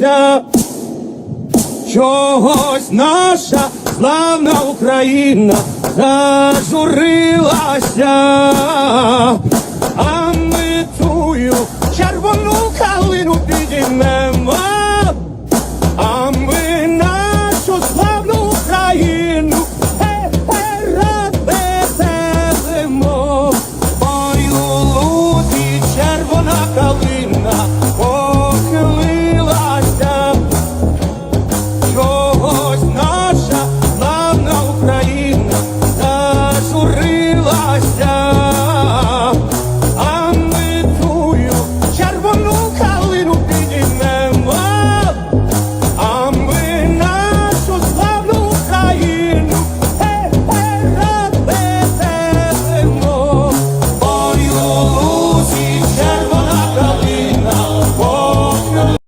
боїмося, чогось наша славна Україна зажурилася.